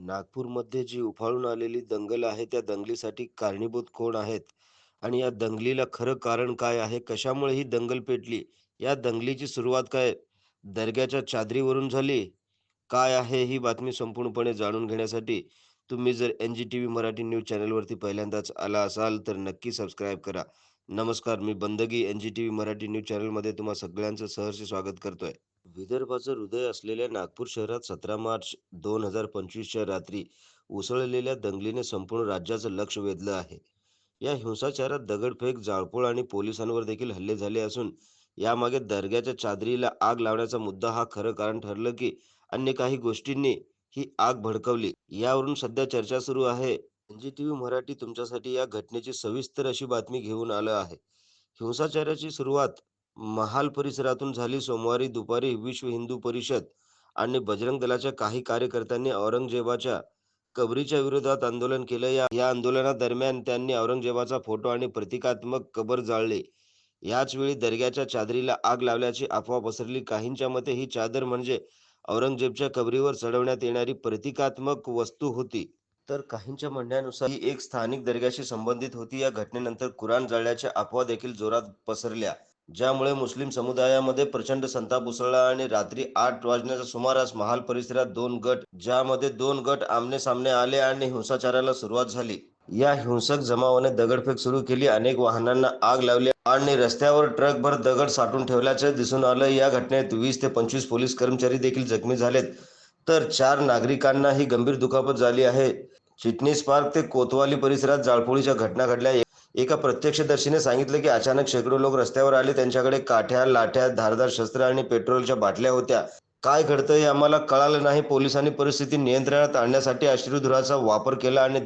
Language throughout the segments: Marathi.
नागपूरमध्ये जी उफाळून आलेली दंगल आहे, त्या दंगलीसाठी कारणीभूत कोण आहेत? आणि या दंगलीला खरं कारण काय आहे? कशामुळे ही दंगल पेटली? या दंगलीची सुरुवात काय दर्ग्याच्या चादरीवरून झाली? काय आहे ही बातमी संपूर्णपणे जाणून घेण्यासाठी तुम्ही जर एन-जी-टी-व्ही मराठी न्यूज चॅनलवरती पहिल्यांदाच आला असाल, तर नक्की सबस्क्राईब करा. नमस्कार, मी बंदगी एन-जी-टी-व्ही मराठी न्यूज चॅनलमध्ये तुम्हा सगळ्यांचं सहर्ष स्वागत करतोय. विदर्भाचं हृदय असलेल्या नागपूर शहरात सतरा मार्च दोन हजार पंचवीसच्या रात्री उसळलेल्या दंगलीने संपूर्ण राज्याचं लक्ष वेधलं आहे. या हिंसाचारात दगडफेक, जाळपोळ आणि पोलिसांवर देखील हल्ले झाले असून यामागे दर्ग्याच्या चादरीला आग लावण्याचा मुद्दा हा खरं कारण ठरलं की अन्य काही गोष्टींनी ही आग भडकवली? यावरून सध्या चर्चा सुरू आहे. एन-जी-टी-व्ही मराठी तुमच्यासाठी या घटनेची सविस्तर अशी बातमी घेऊन आलं आहे. हिंसाचाराची सुरुवात महाल परिसरातून झाली. सोमवारी दुपारी विश्व हिंदू परिषद आणि बजरंग दलाच्या काही कार्यकर्त्यांनी औरंगजेबाच्या कबरीच्या विरोधात आंदोलन केलं. या या आंदोलनादरम्यान त्यांनी औरंगजेबाचा फोटो आणि प्रतिकात्मक कबर जाळले याच वेळी दर्ग्याच्या चादरीला आग लावल्याची अफवा पसरली. काहींच्या मते ही चादर म्हणजे औरंगजेबच्या कबरीवर चढवण्यात येणारी प्रतिकात्मक वस्तू होती. तर काहींच्या म्हणण्यानुसार ही एक स्थानिक दर्ग्याशी संबंधित होती. या घटनेनंतर कुराण जाळल्याच्या अफवा देखील जोरात पसरल्या. ज्यामुळे मुस्लिम समुदायामध्ये प्रचंड संताप उसळला आणि रात्री आठ वाजण्याच्या सुमारास महाल परिसरात दोन गट, ज्यामध्ये दोन गट आमने-सामने आले आणि हिंसाचाराला सुरुवात झाली. या हिंसक जमावाने दगडफेक सुरू केली, अनेक वाहनांना आग लावली आणि रस्त्यावर ट्रकभर दगड साठून ठेवल्याचे दिसून आलं. या घटनेत वीस ते पंचवीस पोलीस कर्मचारी देखील जखमी झालेत, तर चार नागरिकांनाही गंभीर दुखापत झाली आहे. चिटणीस पार्क ते कोतवाली परिसरात जाळपोळीच्या घटना घडल्या. एका प्रत्यक्षदर्शीने सांगितलं की अचानक शेकडो लोक रस्त्यावर आले. त्यांच्याकडे काठ्या, लाठ्या, धारदार शस्त्र आणि पेट्रोलच्या बाटल्या होत्या. काय घडतंय हे आम्हाला कळालं नाही. पोलिसांनी परिस्थिती नियंत्रणात आणण्यासाठी अश्रुधुराचा वापर केला आणि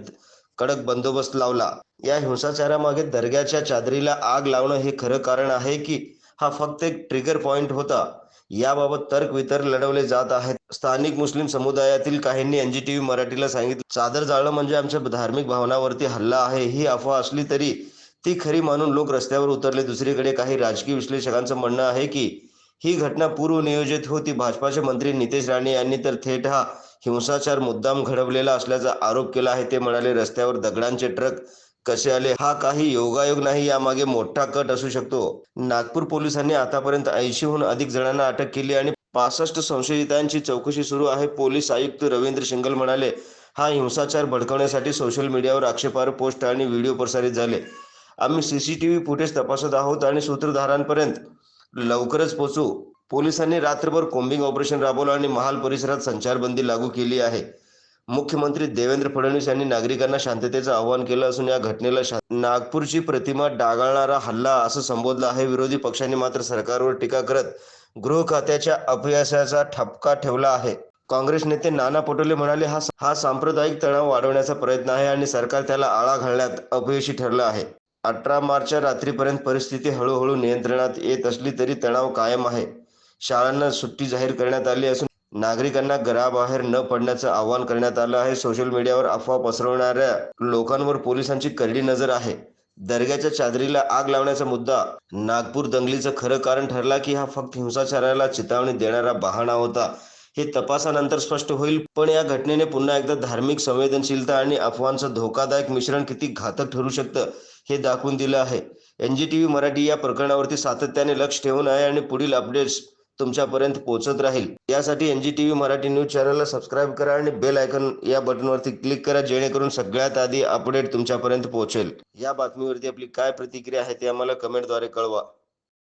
कडक बंदोबस्त लावला. या हिंसाचारामागे दर्ग्याच्या चादरीला आग लावणं हे खरं कारण आहे की हा फक्त एक ट्रिगर पॉइंट होता? याबाबत तर्क-वितर्क लढवले जात आहेत. स्थानिक मुस्लिम समुदायातील काहींनी एन-जी-टी-व्ही मराठीला सांगितलं, चादर जाळं म्हणजे आमच्या धार्मिक भावनावरती हल्ला आहे. ही अफवा असली तरी ती खरी मानून लोक रस्त्यावर उतरले. दुसरीकडे काही राजकीय विश्लेषकांचं म्हणणं आहे की ही घटना पूर्वनियोजित होती. भाजपाचे मंत्री नितेश राणे यांनी तर थेट हा हिंसाचार मुद्दाम घडवलेला असल्याचा आरोप केला आहे. ते म्हणाले, रस्त्यावर दगडांचे ट्रक कसे आले हा काही योगायोग नाही. यामागे मोठा कट असू शकतो. नागपूर पोलिसांनी आतापर्यंत ऐंशीहून अधिक जणांना अटक केली आणि पासष्ट संशयितांची चौकशी सुरू आहे. पोलीस आयुक्त रवींद्र शिंगल म्हणाले, हा हिंसाचार भडकवण्यासाठी सोशल मीडियावर आक्षेपार्ह पोस्ट आणि व्हिडिओ प्रसारित झाले. आम्ही सीसीटीव्ही फुटेज तपासत आहोत आणि सूत्रधारांपर्यंत लवकरच पोहोचू. पोलिसांनी रात्रभर कोम्बिंग ऑपरेशन राबवलं आणि महाल परिसरात संचारबंदी लागू केली आहे. मुख्यमंत्री देवेंद्र फडणवीस यांनी नागरिकांना शांततेचं आवाहन केलं असून या घटनेला नागपूरची प्रतिमा डागाळणारा हल्ला असं संबोधलं आहे. विरोधी पक्षांनी मात्र सरकारवर टीका करत गृह खात्याच्या अपयशाचा ठपका ठेवला आहे. काँग्रेस नेते नाना पटोले म्हणाले, हा सांप्रदायिक तणाव वाढवण्याचा प्रयत्न आहे आणि सरकार त्याला आळा घालण्यात अपयशी ठरलं आहे. अठरा मार्चच्या रात्रीपर्यंत परिस्थिती हळूहळू नियंत्रणात येत असली तरी तणाव कायम आहे. शाळांना सुट्टी जाहीर करण्यात आली असून नागरिकांना घराबाहेर न पडण्याचं आवाहन करण्यात आलं आहे. सोशल मीडियावर अफवा पसरवणाऱ्या लोकांवर पोलिसांची करडी नजर आहे. दर्ग्याच्या चादरीला आग लावण्याचा मुद्दा नागपूर दंगलीचं खरं कारण ठरला की हा फक्त हिंसाचाराला चितावणी देणारा बहाणा होता? हे तपासानंतर स्पष्ट होईल. पण या घटनेने पुन्हा एकदा धार्मिक संवेदनशीलता आणि अफवांचं धोकादायक मिश्रण किती घातक ठरू शकतं हे दाखवून दिलं आहे. एन-जी-टी-व्ही मराठी या प्रकरणावरती सातत्याने लक्ष ठेवून आहे आणि पुढील अपडेट्स तुमच्यापर्यंत पोहोचत राहील. यासाठी एन-जी-टी-व्ही मराठी न्यूज चॅनलला सबस्क्राईब करा आणि बेल आयकॉन या बटनवरती क्लिक करा जेणेकरून सगळ्यात आधी अपडेट तुमच्यापर्यंत पोहोचेल. या बातमीवरती आपली काय प्रतिक्रिया आहे ते आम्हाला कमेंटद्वारे कळवा.